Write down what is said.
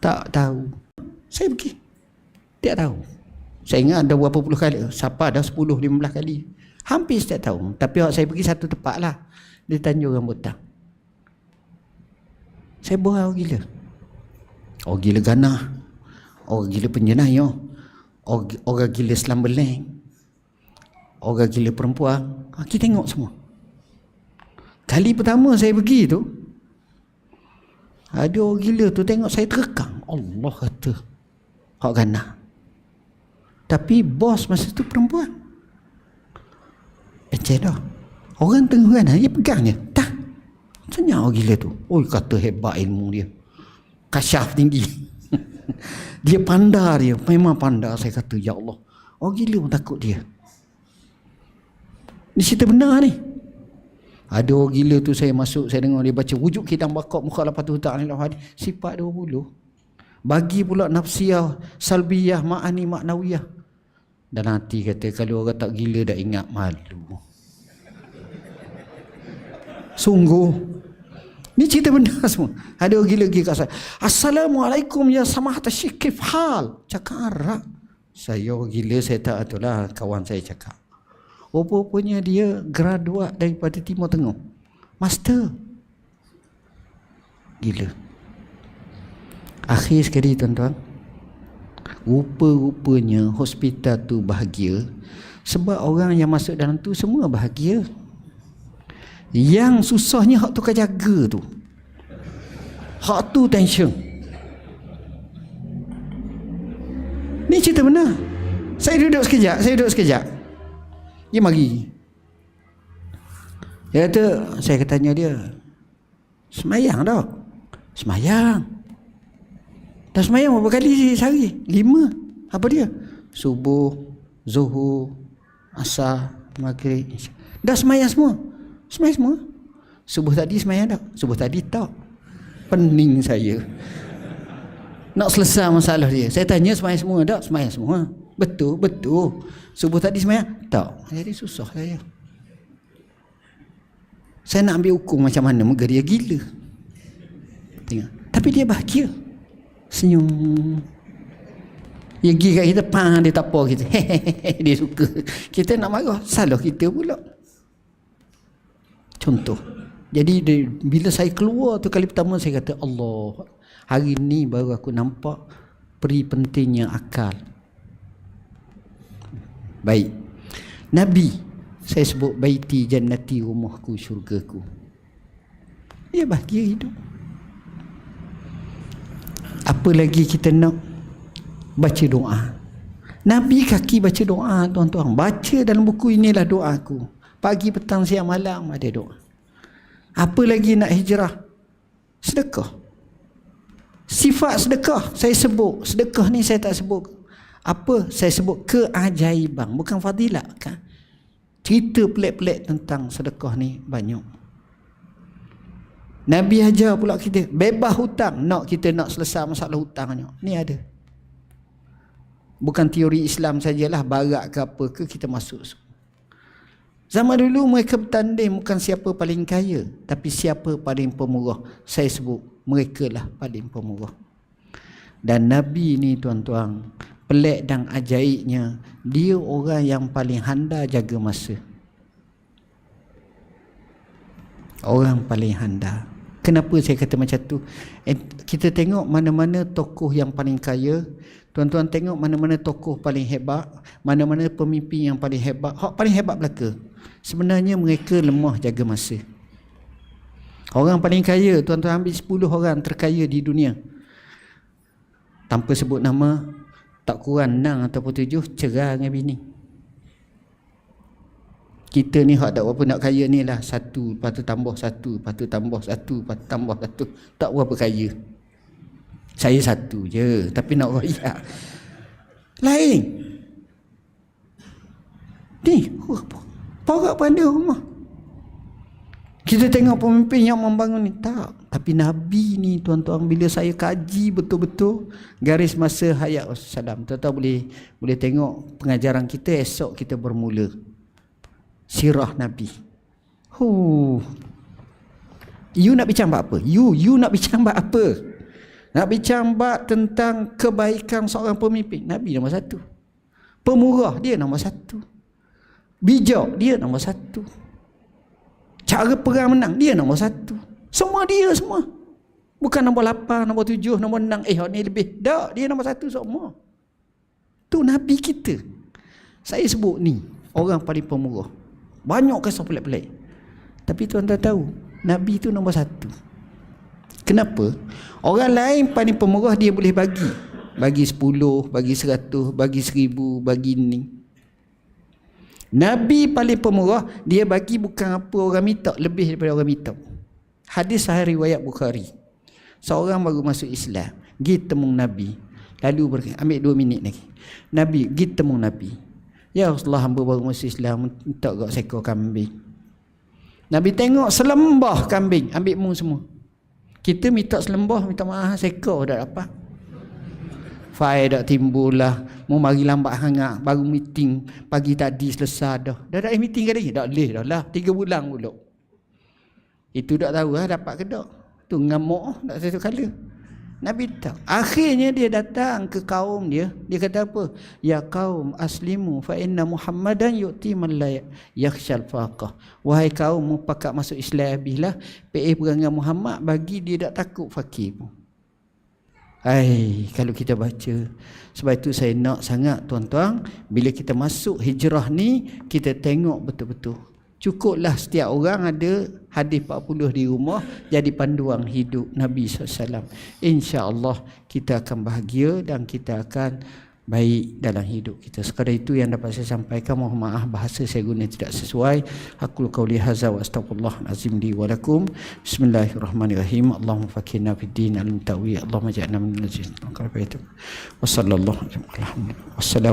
Tak tahu. Saya pergi. Tidak tahu. Saya ingat ada berapa puluh kali. Siapa ada sepuluh, lima belas kali. Hampir setiap tahun. Tapi waktu saya pergi satu tempat lah. Di Tanjung Rambutan. Saya buang gila. Oh gila ganah. Oh gila penjenayah. Oh, orang gila selam beleng. Orang gila perempuan. Ha, kita tengok semua. Kali pertama saya pergi tu. Ada orang gila tu tengok saya terekam. Allah kata. Hak ganah. Tapi bos masa tu perempuan. Pencet dah. Orang tengah ganah dia pegang je. Tak. Orang gila tu. Oh kata hebat ilmu dia. Kasyaf tinggi. dia pandar dia. Memang pandar saya kata. Ya Allah. Orang gila pun takut dia. Ini cerita benar ni. Ada orang gila tu saya masuk, saya dengar dia baca wujud kita bakok muka lepas tu tak ni hadis. Sifat 20. Bagi pula nafsiyah, salbiyah, ma'ani, maknawiyah. Dan nanti kata kalau orang tak gila dah ingat malu. Sungguh. Ni cerita benar semua. Ada orang gila pergi kat saya. Assalamualaikum ya samah tasyikif hal. Cakap Arab. Saya orang gila saya tak itulah kawan saya cakap. Rupa-rupanya dia graduat daripada Timur Tengah. Master. Gila. Akhir sekali tuan-tuan. Rupa-rupanya hospital tu bahagia. Sebab orang yang masuk dalam tu semua bahagia. Yang susahnya hak tu jaga tu. Hak tu tension. Ni cerita benar. Saya duduk sekejap, saya duduk sekejap. Dia mari. Dia kata, saya tanya dia. Semayang tak? Semayang. Dah semayang berapa kali sehari? Lima. Apa dia? Subuh, zuhur, asar, maghrib. Dah semayang semua. Semayang semua. Subuh tadi semayang tak? Subuh tadi tak. Pening saya. Nak selesai masalah dia. Saya tanya semayang semua tak? Semayang semua. Betul, betul. Subuh tadi semayang? Tak. Jadi susah saya. Saya nak ambil hukum macam mana? Moga dia gila. Tengok. Tapi dia bahagia. Senyum. Dia pergi kat kita, pang, dia tak apa kita. dia suka. Kita nak marah, salah kita pula. Contoh. Jadi dia, bila saya keluar tu kali pertama saya kata Allah hari ni baru aku nampak peri pentingnya akal. Baik. Nabi saya sebut baiti jannati rumahku syurgaku. Dia bahagia hidup. Apa lagi kita nak baca doa. Nabi kaki baca doa tuan-tuan. Baca dalam buku inilah doaku. Pagi, petang, siang, malam ada doa. Apa lagi nak hijrah? Sedekah. Sifat sedekah saya sebut. Sedekah ni saya tak sebut. Apa? Saya sebut keajaiban. Bukan fadilat kan? Cerita pelik-pelik tentang sedekah ni banyak. Nabi ajar pula kita. Bebas hutang. Nak kita nak selesai masalah hutangnya. Ni ada. Bukan teori Islam sajalah. Barat ke apa ke kita masuk. Zaman dulu mereka bertanding bukan siapa paling kaya. Tapi siapa paling pemurah. Saya sebut mereka lah paling pemurah. Dan Nabi ni tuan-tuan. Pelik dan ajaibnya. Dia orang yang paling handal jaga masa. Orang paling handal. Kenapa saya kata macam tu? Eh, kita tengok mana-mana tokoh yang paling kaya. Tuan-tuan tengok mana-mana tokoh paling hebat. Mana-mana pemimpin yang paling hebat. Hak paling hebat belaka. Sebenarnya mereka lemah jaga masa. Orang paling kaya, tuan-tuan ambil 10 orang terkaya di dunia. Tanpa sebut nama, tak kurang 6 ataupun 7 cerai dengan bini. Kita ni hak tak berapa nak kaya ni lah. Satu, lepas tu tambah satu, lepas tu tambah satu, lepas tu tambah satu. Tak berapa kaya. Saya satu je, tapi nak royak. Lain. Ni, Porak pandai rumah. Kita tengok pemimpin yang membangun ni. Tak. Tapi Nabi ni tuan-tuan bila saya kaji betul-betul garis masa hayat Rasulullah. Tuan-tuan boleh boleh tengok pengajaran kita esok kita bermula. Sirah Nabi. Huh. You nak bincang apa? You, you nak bincang apa? Nak bicara tentang kebaikan seorang pemimpin. Nabi nombor satu. Pemurah dia nombor satu. Bijak dia nombor satu. Cara perang menang dia nombor satu. Semua dia semua. Bukan nombor lapan, nombor tujuh, nombor enam. Eh, ni lebih. Tak, dia nombor satu semua. Tu Nabi kita. Saya sebut ni. Orang paling pemurah. Banyak kisah pelik-pelik. Tapi tuan-tuan tahu. Nabi tu nombor satu. Kenapa? Orang lain paling pemurah dia boleh bagi. Bagi sepuluh, bagi seratus, bagi seribu, bagi ni. Nabi paling pemurah, dia bagi bukan apa orang minta, lebih daripada orang minta. Hadis sahih riwayat Bukhari. Seorang baru masuk Islam, pergi temung Nabi. Lalu ambil dua minit lagi. Nabi, pergi temung Nabi. Ya Rasulullah, hamba baru masuk Islam, minta gak seekor kambing. Nabi tengok selembah kambing, ambil mu semua. Kita minta selembah, minta maaf, seekor dah dapat. Fai dah timbul lah. Mau mari lambat hangat. Baru meeting pagi tadi selesai dah. Dah dah meeting ke lagi? Tak boleh dah lah. Tiga bulan pula. Itu tak tahu lah dapat ke tak. Tu ngamuk tak satu kala. Nabi tak. Akhirnya dia datang ke kaum dia. Dia kata apa? Ya kaum aslimu fa inna Muhammadan yu'ti man la yakhshal faqah. Wahai kaum mu pakat masuk Islam habislah. PA perangan Muhammad bagi dia tak takut fakir. Hai, kalau kita baca. Sebab itu saya nak sangat tuan-tuan, bila kita masuk hijrah ni, kita tengok betul-betul. Cukuplah setiap orang ada hadis 40 di rumah jadi panduan hidup Nabi SAW. InsyaAllah kita akan bahagia dan kita akan baik dalam hidup kita. Sekadar itu yang dapat saya sampaikan. Mohon maaf bahasa saya guna tidak sesuai. Aku qauli hadza wa astaghfirullah azim li wa lakum. Bismillahirrahmanirrahim. Allahumma fakirna fid din al-tawi. Allahumma ja'alna min al-jannah. Wa sallallahu alaihi wa sallam.